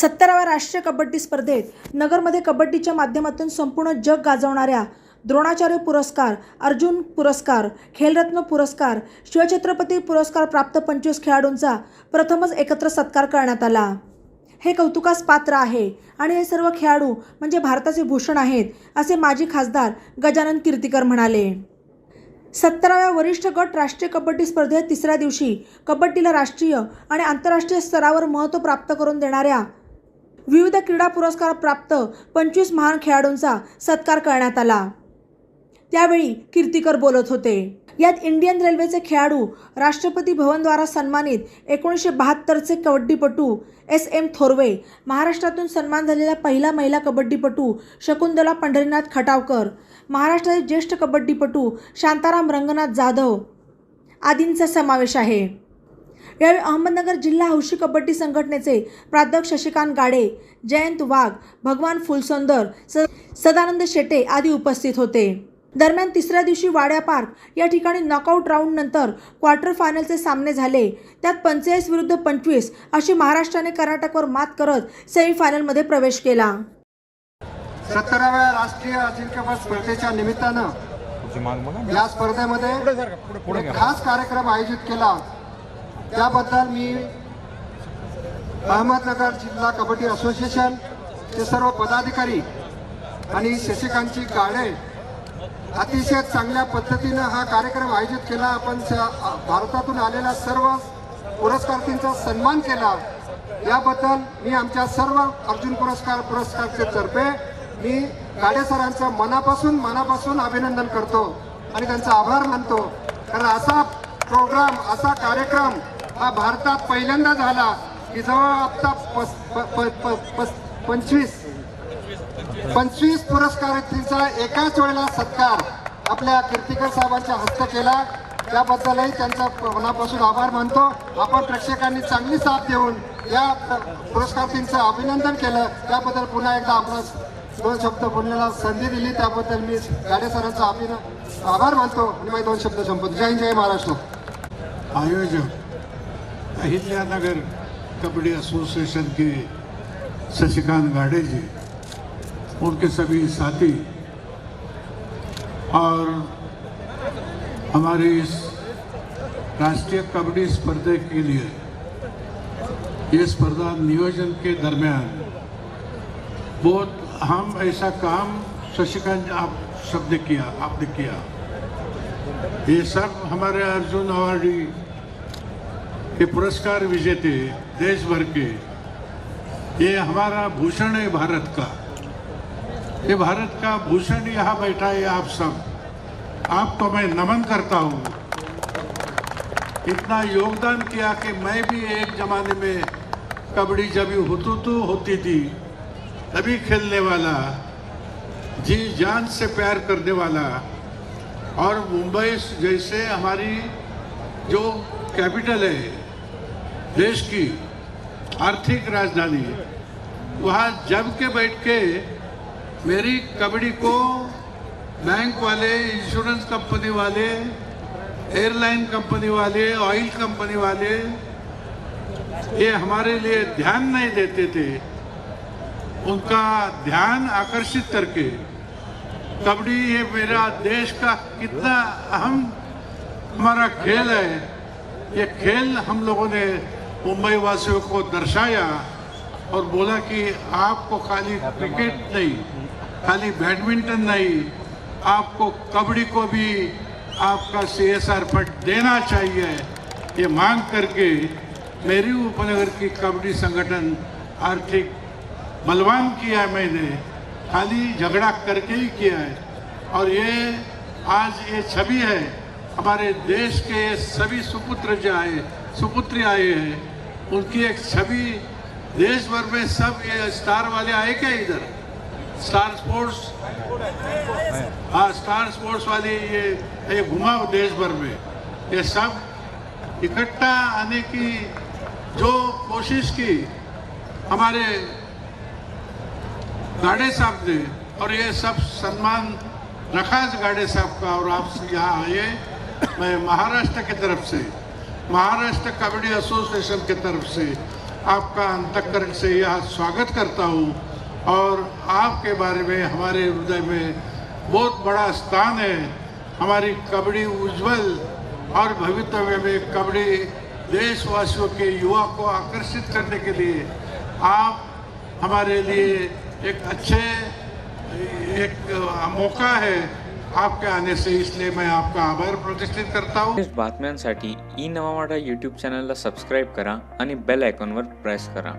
सत्तराव्या राष्ट्रीय कबड्डी स्पर्धेत नगरमध्ये कबड्डीच्या माध्यमातून संपूर्ण जग गाजवणाऱ्या द्रोणाचार्य पुरस्कार अर्जुन पुरस्कार खेलरत्न पुरस्कार शिवछत्रपती पुरस्कार प्राप्त पंचवीस खेळाडूंचा प्रथमच एकत्र सत्कार करण्यात आला. हे कौतुकास पात्र आहे आणि हे सर्व खेळाडू म्हणजे भारताचे भूषण आहेत असे माजी खासदार गजानन कीर्तिकर म्हणाले. सत्तराव्या वरिष्ठ गट राष्ट्रीय कबड्डी स्पर्धेत तिसऱ्या दिवशी कबड्डीला राष्ट्रीय आणि आंतरराष्ट्रीय स्तरावर महत्त्व प्राप्त करून देणाऱ्या विविध क्रीडा पुरस्कार प्राप्त पंचवीस महान खेळाडूंचा सत्कार करण्यात आला. त्यावेळी कीर्तिकर बोलत होते. यात इंडियन रेल्वेचे खेळाडू राष्ट्रपती भवनद्वारा सन्मानित एकोणीसशे बहात्तरचे कबड्डीपटू एस एम थोरवे महाराष्ट्रातून सन्मान झालेला पहिला महिला कबड्डीपटू शकुंतला पंढरीनाथ खटावकर महाराष्ट्राचे ज्येष्ठ कबड्डीपटू शांताराम रंगनाथ जाधव आदींचा समावेश आहे. यावेळी अहमदनगर जिल्हा हौशी कबड्डी संघटनेचे प्राध्यापक शशिकांत गाडे जयंत वाघ भगवान फुलसुंदर सदानंद शेटे आदी उपस्थित होते. दरम्यान तिसऱ्या दिवशी वाड्या पार्क या ठिकाणी नॉकआउट राऊंड नंतर क्वार्टर फायनलचे सामने झाले. त्यात पंचेचाळीस विरुद्ध पंचवीस अशी महाराष्ट्राने कर्नाटकवर मात करत सेमीफायनलमध्ये प्रवेश केला. सत्तराव्या राष्ट्रीय अजिंक्यपद स्पर्धेच्या निमित्तानं या स्पर्धेमध्ये खास कार्यक्रम आयोजित केला. त्याबद्दल मी अहमदनगर जिल्हा कबड्डी असोसिएशन चे सर्व पदाधिकारी आणि शशिकांतची गाडे अतिशय चांगल्या पद्धतीनं हा कार्यक्रम आयोजित केला. आपण स- भारतातून आलेल्या सर्व पुरस्कारार्थींचा सन्मान केला. याबद्दल मी आमच्या सर्व अर्जुन पुरस्कार पुरस्कारचे तर्फे मी गाडे सरांचं मनापासून मनापासून अभिनंदन करतो आणि त्यांचा आभार मानतो. कारण असा प्रोग्राम असा कार्यक्रम हा भारतात पहिल्यांदा झाला की जवळ आता पस- प- प- प- पंचवीस. पंचवीस पुरस्कारार्थींचा एकाच वेळेला सत्कार आपल्या कीर्तिकर साहेबांच्या हस्ते केला. त्याबद्दलही त्यांचा मनापासून आभार मानतो. आपण प्रेक्षकांनी चांगली साथ देऊन या पुरस्कारार्थींचं अभिनंदन केलं. त्याबद्दल पुन्हा एकदा आपण दोन शब्द बोलण्याला संधी दिली. त्याबद्दल मी गाडे सरांचा अभिन आभार मानतो. आणि माझे दोन शब्द संपतो जय जय महाराष्ट्र. आयोजक. अहिल्या नगर कबड्डी एसोसिएशन के शशिकांत गाड़े जी उनके सभी साथी और हमारी इस राष्ट्रीय कबड्डी स्पर्धा के लिए ये स्पर्धा नियोजन के दरमियान बहुत हम ऐसा काम शशिकांत आप सबने किया आपने किया ये सब हमारे अर्जुन अवार्डी ये पुरस्कार विजेते देश भर के, ये हमारा भूषण है भारत का। ये भारत का भूषण यहाँ बैठा है आप सब। आपको मैं नमन करता हूँ। इतना योगदान किया कि मैं भी एक जमाने में कबड्डी जब होतू तो होती थी, तभी खेलने वाला, जी जान से प्यार करने वाला, और मुंबई जैसे हमारी जो कैपिटल है देश की आर्थिक राजधानी है। वहाँ जम के बैठ के मेरी कबड्डी को बैंक वाले इंश्योरेंस कंपनी वाले एयरलाइन कंपनी वाले ऑयल कंपनी वाले, ये हमारे लिए ध्यान नहीं देते थे। उनका ध्यान आकर्षित करके कबड्डी ये मेरा देश का कितना अहम हमारा खेल है। ये खेल हम लोगों ने मुंबई वासियों को दर्शाया और बोला कि आपको खाली क्रिकेट नहीं, खाली बैडमिंटन नहीं, आपको कबड्डी को भी आपका सी एस आर फंड देना चाहिए। ये मांग करके मेरी उपनगर की कबड्डी संगठन आर्थिक बलवान किया है मैंने, खाली झगड़ा करके ही किया है। और ये, आज ये छवि है, हमारे देश के सभी सुपुत्र जो आए सुपुत्री आए हैं। उनकी एक छवि देश भर में सब ये स्टार वाले आए क्या इधर? Star sports? हाँ स्टार स्पोर्ट्स वाले ये ये घुमा देश भर में। ये सब इकट्ठा आने की जो कोशिश की, हमारे गाड़े साहब ने, और ये सब सम्मान रखा गाड़े साहब का, और आप यहाँ आए मैं महाराष्ट्र की तरफ़ से महाराष्ट्र कबड्डी एसोसिएशन की तरफ़ से आपका अंतकरण से यह स्वागत करता हूँ और आपके बारे में, हमारे हृदय में बहुत बड़ा स्थान है। हमारी कबड्डी उज्जवल और भवितव्य में कबड्डी देशवासियों के युवा को आकर्षित करने के लिए आप हमारे लिए एक अच्छे, एक मौका है। आपके आने से इसलिए मैं आपका आभार प्रतिष्ठित करता हूँ। बातम्यांसाठी ई नवा वाडा यूट्यूब चॅनलला सबस्क्राईब करा आणि बेल आयकॉनवर प्रेस करा.